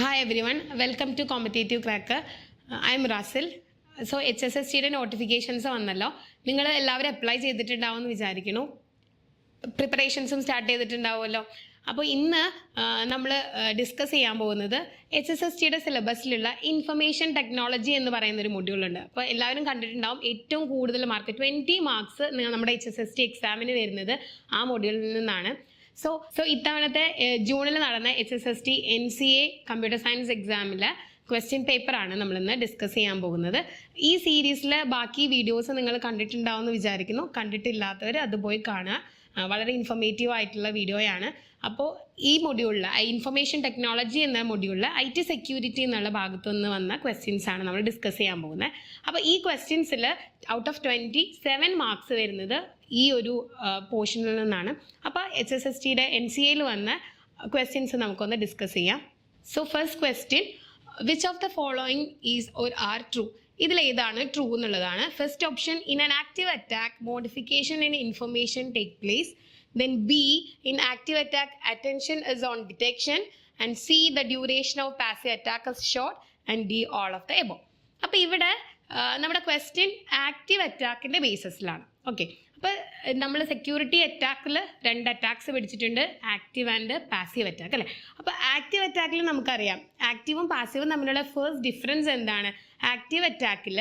Hi everyone welcome to competitive crack I'm Rasil so H S S ടിയുടെ notifications വന്നല്ലോ. നിങ്ങൾ എല്ലാവരും apply ചെയ്തിട്ടുണ്ടാവും എന്ന് വിചാരിക്കുന്നു. പ്രിപ്പറേഷൻസും സ്റ്റാർട്ട് ചെയ്തിട്ടുണ്ടാവുമല്ലോ. അപ്പോൾ ഇന്ന് നമ്മൾ ഡിസ്കസ് ചെയ്യാൻ പോകുന്നത് എച്ച് എസ് എസ് ടിയുടെ സിലബസിലുള്ള ഇൻഫർമേഷൻ ടെക്നോളജി എന്ന് പറയുന്ന ഒരു മൊഡ്യൂളുണ്ട് അപ്പോൾ എല്ലാവരും കണ്ടിട്ടുണ്ടാവും ഏറ്റവും കൂടുതൽ മാർക്ക് ട്വന്റി മാർക്സ് നമ്മുടെ എച്ച് എസ് എസ് ടി എക്സാമിന് വരുന്നത് ആ മൊഡ്യൂളിൽ നിന്നാണ്. സോ സോ ഇത്തവണത്തെ ജൂണിൽ നടന്ന H S S T N C A computer science എക്സാമിലെ question പേപ്പറാണ് നമ്മളിന്ന് ഡിസ്കസ് ചെയ്യാൻ പോകുന്നത്. ഈ സീരീസിലെ ബാക്കി വീഡിയോസ് നിങ്ങൾ കണ്ടിട്ടുണ്ടാവുമെന്ന് വിചാരിക്കുന്നു. കണ്ടിട്ടില്ലാത്തവർ അത് പോയി കാണുക. വളരെ ഇൻഫോർമേറ്റീവ് ആയിട്ടുള്ള വീഡിയോയാണ് അപ്പോൾ ഈ മൊഡ്യൂളിൽ ഇൻഫർമേഷൻ ടെക്നോളജി എന്ന മൊഡ്യൂളിൽ ഐ ടി സെക്യൂരിറ്റി എന്നുള്ള ഭാഗത്തു നിന്ന് വന്ന ക്വസ്റ്റ്യൻസ് ആണ് നമ്മൾ ഡിസ്കസ് ചെയ്യാൻ പോകുന്നത്. അപ്പോൾ ഈ ക്വസ്റ്റ്യൻസിൽ out of twenty seven marks വരുന്നത് ഈ ഒരു പോർഷനിൽ നിന്നാണ്. അപ്പോൾ എച്ച് എസ് എസ് ടിയുടെ എൻ സി എയിൽ വന്ന ക്വസ്റ്റ്യൻസ് നമുക്കൊന്ന് ഡിസ്കസ് ചെയ്യാം. So first question which of the following is or are true ഇതിൽ ഏതാണ് ട്രൂ എന്നുള്ളതാണ്. First option in an active attack modification in information take place then B in active attack attention is on detection and C the duration of passive attack is short and D all of the above അപ്പോൾ ഇവിടെ നമ്മുടെ question active അറ്റാക്കിന്റെ ബേസിസിലാണ് okay അപ്പോൾ നമ്മൾ security അറ്റാക്കിൽ രണ്ട് attacks പിടിച്ചിട്ടുണ്ട്. Active and passive attack അല്ലേ? അപ്പോൾ ആക്റ്റീവ് അറ്റാക്കിൽ നമുക്കറിയാം. ആക്റ്റീവും പാസീവും തമ്മിലുള്ള ഫേസ്റ്റ് ഡിഫറൻസ് എന്താണ്? ആക്റ്റീവ് അറ്റാക്കിൽ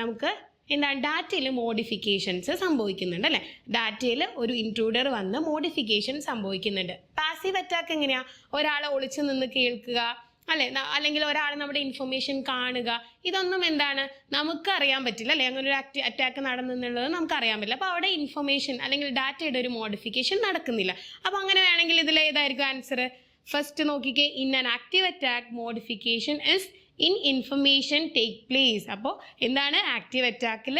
നമുക്ക് എന്താണ് ഡാറ്റയിൽ മോഡിഫിക്കേഷൻസ് സംഭവിക്കുന്നുണ്ട് അല്ലേ? ഡാറ്റയിൽ ഒരു ഇൻട്രൂഡർ വന്ന് മോഡിഫിക്കേഷൻ സംഭവിക്കുന്നുണ്ട്. പാസീവ് അറ്റാക്ക് എങ്ങനെയാ? ഒരാളെ ഒളിച്ചു നിന്ന് കേൾക്കുക അല്ലെ? അല്ലെങ്കിൽ ഒരാൾ നമ്മുടെ ഇൻഫർമേഷൻ കാണുക. ഇതൊന്നും എന്താണ്? നമുക്ക് അറിയാൻ പറ്റില്ല അല്ലെ? അങ്ങനെ ഒരു അറ്റാക്ക് നടന്നെന്നുള്ളത് നമുക്ക് അറിയാൻ പറ്റില്ല. അപ്പോൾ അവിടെ ഇൻഫർമേഷൻ അല്ലെങ്കിൽ ഡാറ്റയുടെ ഒരു മോഡിഫിക്കേഷൻ നടക്കുന്നില്ല. അപ്പോൾ അങ്ങനെ വേണമെങ്കിൽ ഇതിൽ ഏതായിരിക്കും ആൻസർ ഫസ്റ്റ് നോക്കിക്കേ in an active attack modification is in information take place. അപ്പോൾ എന്താണ് ആക്റ്റീവ് അറ്റാക്കിൽ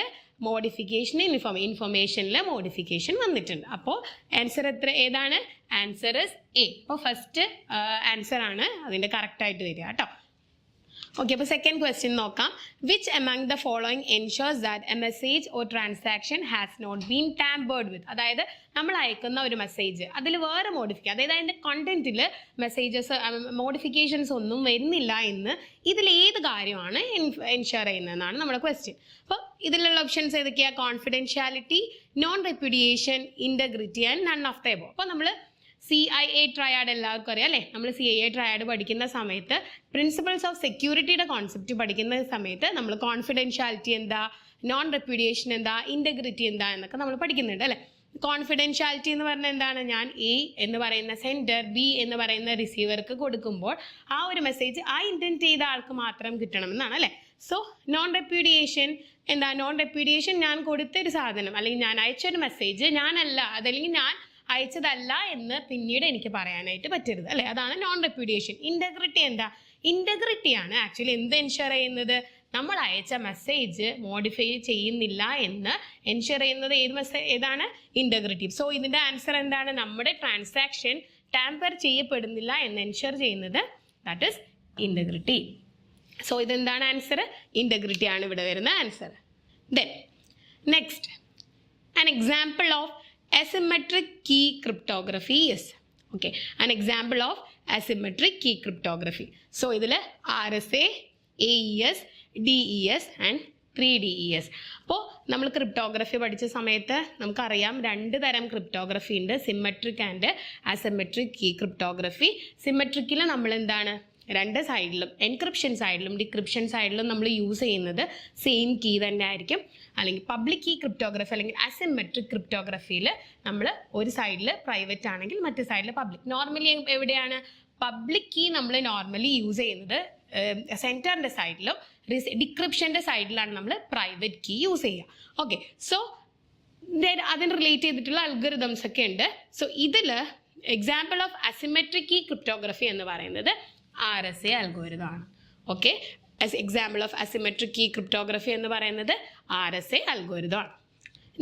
മോഡിഫിക്കേഷൻ ഇൻഫോം ഇൻഫർമേഷനിൽ മോഡിഫിക്കേഷൻ വന്നിട്ടുണ്ട്. അപ്പോൾ ആൻസർ എത്ര? ഏതാണ്? Answer is A. അപ്പോൾ ഫസ്റ്റ് ആൻസർ ആണ് അതിന്റെ കറക്റ്റായിട്ട് വരിക കേട്ടോ. ഓക്കെ അപ്പോൾ സെക്കൻഡ് ക്വസ്റ്റ്യൻ നോക്കാം. Which among the following ensures that a message or transaction has not been tampered with അതായത് നമ്മൾ അയക്കുന്ന ഒരു മെസ്സേജ് അതിൽ വേറെ മോഡിഫിക്കുക അതായത് അതിന്റെ കണ്ടന്റിൽ മെസ്സേജസ് മോഡിഫിക്കേഷൻസ് ഒന്നും വരുന്നില്ല എന്ന് ഇതിൽ ഏത് കാര്യമാണ് എൻഷുർ ചെയ്യുന്നതെന്നാണ് നമ്മുടെ ക്വസ്റ്റ്യൻ അപ്പോൾ ഇതിലുള്ള ഓപ്ഷൻസ് ഏതൊക്കെയാണ് confidentiality non repudiation integrity and none of the above അപ്പോൾ നമ്മൾ സി ഐ എ ട്രയാഡ് എല്ലാവർക്കും അറിയാം അല്ലേ? നമ്മൾ സി ഐ എ ട്രയാഡ് പഠിക്കുന്ന സമയത്ത് പ്രിൻസിപ്പൾസ് ഓഫ് സെക്യൂരിറ്റിയുടെ കോൺസെപ്റ്റ് പഠിക്കുന്ന സമയത്ത് നമ്മൾ കോൺഫിഡൻഷ്യാലിറ്റി എന്താ നോൺ റെപ്യൂഡിയേഷൻ എന്താ ഇന്റഗ്രിറ്റി എന്താ എന്നൊക്കെ നമ്മൾ പഠിക്കുന്നുണ്ട് അല്ലേ? കോൺഫിഡൻഷ്യാലിറ്റി എന്ന് പറഞ്ഞാൽ എന്താണ്? ഞാൻ എ എന്ന് പറയുന്ന സെന്റർ ബി എന്ന് പറയുന്ന റിസീവർക്ക് കൊടുക്കുമ്പോൾ ആ ഒരു മെസ്സേജ് ആ ഇന്റന്റ് ചെയ്ത ആൾക്ക് മാത്രം കിട്ടണമെന്നാണ് അല്ലേ? സോ നോൺ റെപ്യൂഡിയേഷൻ എന്താ? നോൺ റെപ്യൂഡിയേഷൻ ഞാൻ കൊടുത്തൊരു സാധനം അല്ലെങ്കിൽ ഞാൻ അയച്ചൊരു മെസ്സേജ് ഞാനല്ല അതല്ലെങ്കിൽ ഞാൻ അയച്ചതല്ല എന്ന് പിന്നീട് എനിക്ക് പറയാനായിട്ട് പറ്റരുത് അല്ലേ? അതാണ് നോൺ റെപ്യൂഡിയേഷൻ ഇന്റഗ്രിറ്റി എന്താ ഇന്റഗ്രിറ്റിയാണ് ആക്ച്വലി എന്ത് എൻഷുർ ചെയ്യുന്നത്? നമ്മൾ അയച്ച മെസ്സേജ് മോഡിഫൈ ചെയ്യുന്നില്ല എന്ന് എൻഷുർ ചെയ്യുന്നത് ഏത് മെസ്സേജ് ഏതാണ്? ഇന്റഗ്രിറ്റി സോ ഇതിന്റെ ആൻസർ എന്താണ്? നമ്മുടെ ട്രാൻസാക്ഷൻ ടാമ്പർ ചെയ്യപ്പെടുന്നില്ല എന്ന് എൻഷുർ ചെയ്യുന്നത് ദാറ്റ് ഇസ് ഇന്റഗ്രിറ്റി സോ ഇതെന്താണ് ആൻസർ ഇന്റഗ്രിറ്റി ആണ് ഇവിടെ വരുന്ന answer then next an example of asymmetric key cryptography is okay. An example of asymmetric key cryptography. So ഇതിൽ R S A A E S D E അപ്പോൾ നമ്മൾ cryptography പഠിച്ച സമയത്ത് നമുക്കറിയാം രണ്ട് തരം ക്രിപ്റ്റോഗ്രഫി ഉണ്ട്. Symmetric and asymmetric key cryptography സിമെട്രിക്കിൽ നമ്മൾ എന്താണ് രണ്ട് സൈഡിലും എൻക്രിപ്ഷൻ സൈഡിലും ഡിക്രിപ്ഷൻ സൈഡിലും നമ്മൾ യൂസ് ചെയ്യുന്നത് സെയിം കീ തന്നെ ആയിരിക്കും. അല്ലെങ്കിൽ പബ്ലിക് കീ ക്രിപ്റ്റോഗ്രഫി അല്ലെങ്കിൽ അസിമെട്രിക് ക്രിപ്റ്റോഗ്രഫിയിൽ നമ്മൾ ഒരു സൈഡിൽ പ്രൈവറ്റ് ആണെങ്കിൽ മറ്റു സൈഡിൽ പബ്ലിക് നോർമലി എവിടെയാണ്? പബ്ലിക് കീ നമ്മൾ നോർമലി യൂസ് ചെയ്യുന്നത് സെന്ററിന്റെ സൈഡിലും ഡിക്രിപ്ഷന്റെ സൈഡിലാണ് നമ്മൾ പ്രൈവറ്റ് കീ യൂസ് ചെയ്യുക. ഓക്കെ സോ അതിന് റിലേറ്റ് ചെയ്തിട്ടുള്ള അൽഗറിതംസ് ഒക്കെ ഉണ്ട്. സോ ഇതിൽ example of asymmetric key cryptography എന്ന് പറയുന്നത് R S A അൽഗോരിതമാണ്. Okay example of asymmetric key cryptography എന്ന് പറയുന്നത് R S A അൽഗോരിതമാണ്.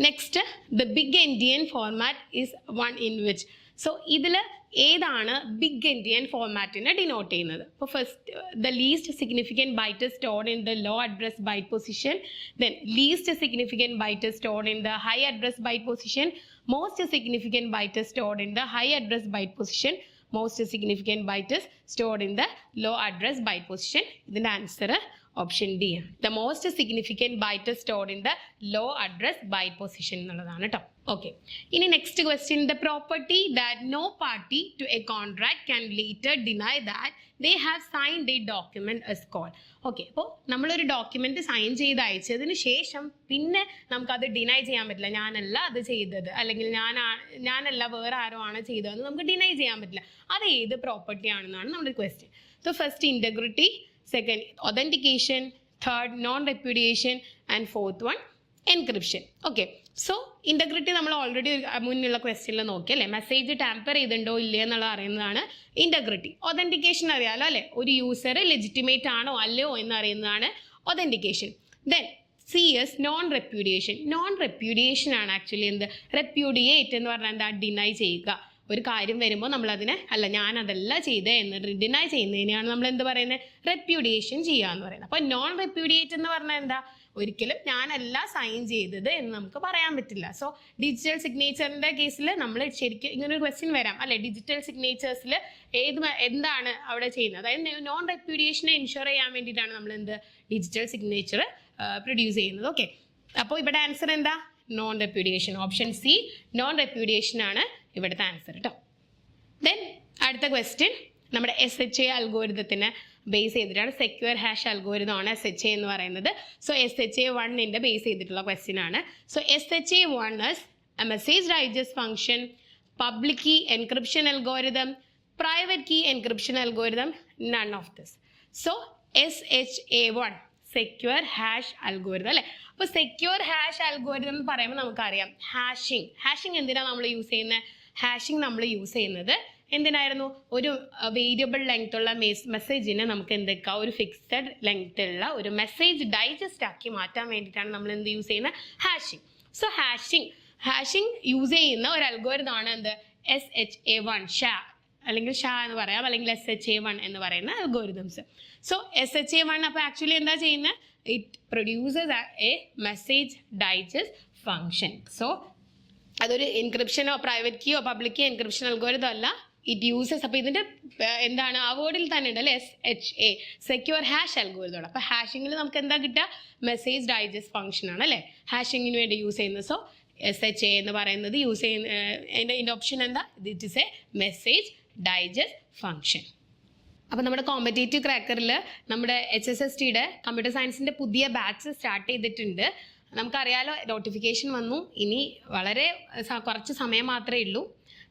Next the big endian format is one in which so ഇതിൽ ഏതാണ് ബിഗ് ഇന്ത്യൻ ഫോർമാറ്റിനെ ഡിനോട്ട് ചെയ്യുന്നത്? ഇപ്പോൾ first the least significant byte stored in the low address byte position then least significant byte stored in the high address byte position most significant byte stored in the high address byte position most significant byte stored in the low address byte position ഇതിൻ്റെ answer Option D ആണ് the most significant byte stored in the low address byte position എന്നുള്ളതാണ് കേട്ടോ okay ഇനി next question the property that no party to a contract can later deny that they have signed a document is called okay അപ്പോൾ നമ്മളൊരു document sign ചെയ്ത് അയച്ചതിന് ശേഷം പിന്നെ നമുക്കത് deny ചെയ്യാൻ പറ്റില്ല. ഞാനല്ല അത് ചെയ്തത്. അല്ലെങ്കിൽ ഞാൻ ഞാനല്ല വേറെ ആരോ ആണ് ചെയ്തതെന്ന് നമുക്ക് ഡിനൈ ചെയ്യാൻ പറ്റില്ല. അത് ഏത് പ്രോപ്പർട്ടി ആണെന്നാണ് നമ്മുടെ question so first integrity second authentication third non repudiation and fourth one encryption okay so integrity നമ്മൾ ഓൾറെഡി മുന്നുള്ള ക്വസ്റ്റ്യനിൽ നോക്കി അല്ലേ? മെസ്സേജ് ടാമ്പർ ചെയ്തിട്ടുണ്ടോ ഇല്ലേ എന്നുള്ളത് അറിയുന്നതാണ് ഇന്റഗ്രിറ്റി ഒതന്റിക്കേഷൻ അറിയാലോ അല്ലേ? ഒരു യൂസർ ലെജിറ്റിമേറ്റ് ആണോ അല്ലയോ എന്ന് അറിയുന്നതാണ് authentication then C S non repudiation non repudiation ആണ് ആക്ച്വലി എന്ത്? റെപ്യൂഡിയേറ്റ് എന്ന് പറഞ്ഞാൽ എന്താ? ഡിനൈ ചെയ്യുക. ഒരു കാര്യം വരുമ്പോൾ നമ്മൾ അതിനെ അല്ല ഞാൻ അതല്ല ചെയ്തേ എന്ന് ഡിനൈ ചെയ്യുന്നതിനെയാണ് നമ്മൾ എന്ത് പറയുന്നത്? റെപ്യൂഡിയേഷൻ ചെയ്യുക എന്ന് പറയുന്നത്. അപ്പോൾ നോൺ റെപ്യൂഡിയേറ്റ് എന്ന് പറഞ്ഞാൽ എന്താ? ഒരിക്കലും ഞാനല്ല സൈൻ ചെയ്തത് എന്ന് നമുക്ക് പറയാൻ പറ്റില്ല. സോ ഡിജിറ്റൽ സിഗ്നേച്ചറിന്റെ കേസിൽ നമ്മൾ ശരിക്കും ഇങ്ങനെ ഒരു ക്വസ്റ്റ്യൻ വരാം. അല്ലെ ഡിജിറ്റൽ സിഗ്നേച്ചേഴ്സിൽ ഏത് എന്താണ് അവിടെ ചെയ്യുന്നത്? അതായത് നോൺ റെപ്യൂഡിയേഷനെ ഇൻഷുർ ചെയ്യാൻ വേണ്ടിയിട്ടാണ് നമ്മൾ എന്ത് ഡിജിറ്റൽ സിഗ്നേച്ചർ പ്രൊഡ്യൂസ് ചെയ്യുന്നത്. ഓക്കെ അപ്പോൾ ഇവിടെ ആൻസർ എന്താ? Non repudiation option C non repudiation ആണ് ഇവിടുത്തെ ആൻസർ കേട്ടോ ദെൻ അടുത്ത ക്വസ്റ്റ്യൻ നമ്മുടെ എസ് എച്ച് എ അൽഗോരിതത്തിന് ബേസ് ചെയ്തിട്ടാണ് സെക്യൂർ ഹാഷ് അൽഗോരിതം ആണ് എസ് എച്ച് എ എന്ന് പറയുന്നത്. സോ എസ് എച്ച് എ വണ്ണിന്റെ ബേസ് ചെയ്തിട്ടുള്ള ക്വസ്റ്റ്യൻ ആണ്. So S H A one is a message digest function public key encryption algorithm private key encryption algorithm none of this so S H A one secure hash algorithm അല്ലേ? അപ്പോൾ secure hash algorithm എന്ന് പറയുമ്പോൾ നമുക്കറിയാം hashing hashing എന്തിനാണ് നമ്മൾ use ചെയ്യുന്നത് hashing നമ്മൾ use ചെയ്യുന്നത്. എന്തിനായിരുന്നു? ഒരു വേരിയബിൾ ലെങ്ത് ഉള്ള മെസ്സേജിനെ നമുക്ക് എന്തൊക്കെ ഒരു ഫിക്സഡ് ലെങ്ത് ഉള്ള ഒരു മെസ്സേജ് ഡൈജസ്റ്റ് ആക്കി മാറ്റാൻ വേണ്ടിയിട്ടാണ് നമ്മൾ എന്ത് യൂസ് ചെയ്യുന്നത് hashing so hashing hashing use ചെയ്യുന്ന ഒരു അൽഗോരിതമാണ് എന്ത്? S H A one SHA അല്ലെങ്കിൽ ഷാ എന്ന് പറയാം അല്ലെങ്കിൽ എസ് എച്ച് എ വൺ എന്ന് പറയുന്ന algorithms so S H A one അപ്പോൾ ആക്ച്വലി എന്താ ചെയ്യുന്നത് it produces a message digest function so അതൊരു എൻക്രിപ്ഷനോ പ്രൈവറ്റ് കീയോ പബ്ലിക് കീ എൻക്രിപ്ഷൻ അൽഗോരിതം അല്ല. ഇറ്റ് യൂസസ് അപ്പോൾ ഇതിന്റെ എന്താണ് ആ വേർഡിൽ തന്നെ ഉണ്ട് അല്ലേ? S H A secure hash algorithm അപ്പോൾ ഹാഷിങ്ങിൽ നമുക്ക് എന്താ കിട്ടുക? മെസ്സേജ് ഡൈജസ്റ്റ് ഫംഗ്ഷൻ ആണ് അല്ലേ? ഹാഷിങ്ങിന് വേണ്ടി യൂസ് ചെയ്യുന്നത്. സോ എസ് എച്ച് എ എന്ന് പറയുന്നത് യൂസ് ചെയ്യുന്ന എന്റെ ഇതിന്റെ ഓപ്ഷൻ എന്താ? It is a message digest function അപ്പോൾ നമ്മുടെ കോമ്പറ്റേറ്റീവ് ക്രാക്കറിൽ നമ്മുടെ എച്ച് എസ് എസ് ടിയുടെ കമ്പ്യൂട്ടർ സയൻസിന്റെ പുതിയ ബാച്ച് സ്റ്റാർട്ട് ചെയ്തിട്ടുണ്ട്. നമുക്കറിയാലോ നോട്ടിഫിക്കേഷൻ വന്നു. ഇനി വളരെ കുറച്ച് സമയം മാത്രമേ ഉള്ളൂ.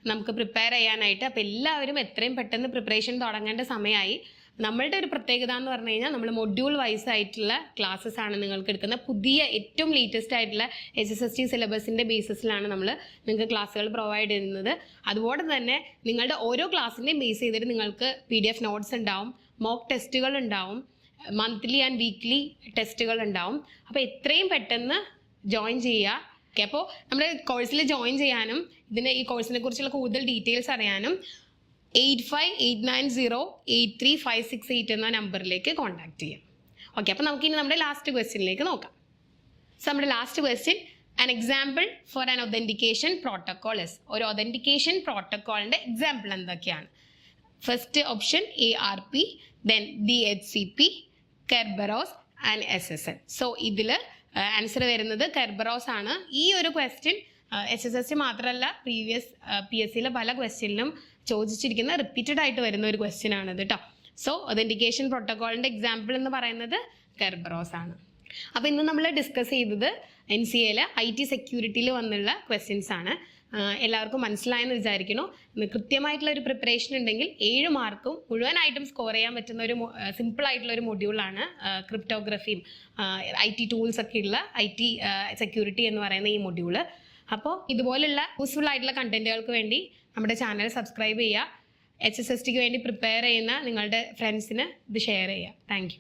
നമുക്ക് പ്രിപ്പയർ ചെയ്യാനായിട്ട്. അപ്പോൾ എല്ലാവരും എത്രയും പെട്ടെന്ന് പ്രിപ്പറേഷൻ തുടങ്ങേണ്ട സമയമായി. നമ്മളുടെ ഒരു പ്രത്യേകത എന്ന് പറഞ്ഞു കഴിഞ്ഞാൽ നമ്മൾ മൊഡ്യൂൾ വൈസ് ആയിട്ടുള്ള ക്ലാസ്സസ് ആണ് നിങ്ങൾക്ക് എടുക്കുന്നത്. പുതിയ ഏറ്റവും ലേറ്റസ്റ്റ് ആയിട്ടുള്ള എസ് എസ് എസ് ടി സിലബസിന്റെ ബേസിസിലാണ് നമ്മൾ നിങ്ങൾക്ക് ക്ലാസ്സുകൾ പ്രൊവൈഡ് ചെയ്യുന്നത്. അതുപോലെ തന്നെ നിങ്ങളുടെ ഓരോ ക്ലാസ്സിന്റെയും ബേസ് ചെയ്തിട്ട് നിങ്ങൾക്ക് പി ഡി എഫ് നോട്ട്സ് ഉണ്ടാവും മോക്ക് ടെസ്റ്റുകൾ ഉണ്ടാവും. മന്ത്ലി ആൻഡ് വീക്ക്ലി ടെസ്റ്റുകൾ ഉണ്ടാവും. അപ്പോൾ എത്രയും പെട്ടെന്ന് ജോയിൻ ചെയ്യുക. ഓക്കെ അപ്പോൾ നമ്മുടെ കോഴ്സിൽ ജോയിൻ ചെയ്യാനും ഇതിന് ഈ കോഴ്സിനെ കുറിച്ചുള്ള കൂടുതൽ ഡീറ്റെയിൽസ് അറിയാനും eight five eight nine zero eight three five six eight എന്ന നമ്പറിലേക്ക് കോൺടാക്ട് ചെയ്യാം. ഓക്കെ അപ്പോൾ നമുക്കിനി നമ്മുടെ ലാസ്റ്റ് ക്വസ്റ്റ്യനിലേക്ക് നോക്കാം. സോ നമ്മുടെ last question an example for an authentication protocol is ഒരു ഒതന്റിക്കേഷൻ പ്രോട്ടോകോളിന്റെ എക്സാമ്പിൾ എന്തൊക്കെയാണ്? First option A R P then D H C P Kerberos and S S L so ഇതിൽ ആൻസർ വരുന്നത് കെർബറോസ് ആണ്. ഈ ഒരു question S S S C മാത്രമല്ല previous P S സിയിലെ പല ക്വസ്റ്റ്യനിലും ചോദിച്ചിരിക്കുന്ന റിപ്പീറ്റഡ് ആയിട്ട് വരുന്ന ഒരു ക്വസ്റ്റ്യൻ ആണ് കേട്ടോ സോ ഒതന്റിക്കേഷൻ പ്രോട്ടോകോളിന്റെ എക്സാമ്പിൾ എന്ന് പറയുന്നത് കെർബറോസ് ആണ്. അപ്പോൾ ഇന്ന് നമ്മൾ ഡിസ്കസ് ചെയ്തത് എൻ സി എയിലെ ഐ ടി സെക്യൂരിറ്റിയിൽ വന്നുള്ള ക്വസ്റ്റ്യൻസ് ആണ്. എല്ലാവർക്കും മനസ്സിലായെന്ന് വിചാരിക്കുന്നു. കൃത്യമായിട്ടുള്ള ഒരു പ്രിപ്പറേഷൻ ഉണ്ടെങ്കിൽ ഏഴ് മാർക്കും മുഴുവനായിട്ടും സ്കോർ ചെയ്യാൻ പറ്റുന്ന ഒരു സിമ്പിൾ ആയിട്ടുള്ള ഒരു മൊഡ്യൂളാണ് ക്രിപ്റ്റോഗ്രഫിയും ഐ ടി ടൂൾസ് ഒക്കെ ഉള്ള ഐ ടി സെക്യൂരിറ്റി എന്ന് പറയുന്ന ഈ മൊഡ്യൂൾ അപ്പോൾ ഇതുപോലുള്ള യൂസ്ഫുൾ ആയിട്ടുള്ള കണ്ടന്റുകൾക്ക് വേണ്ടി നമ്മുടെ ചാനൽ സബ്സ്ക്രൈബ് ചെയ്യുക. എച്ച് എസ് എസ് ടിക്ക് വേണ്ടി പ്രിപ്പയർ ചെയ്യുന്ന നിങ്ങളുടെ ഫ്രണ്ട്സിന് ഇത് ഷെയർ ചെയ്യുക. താങ്ക്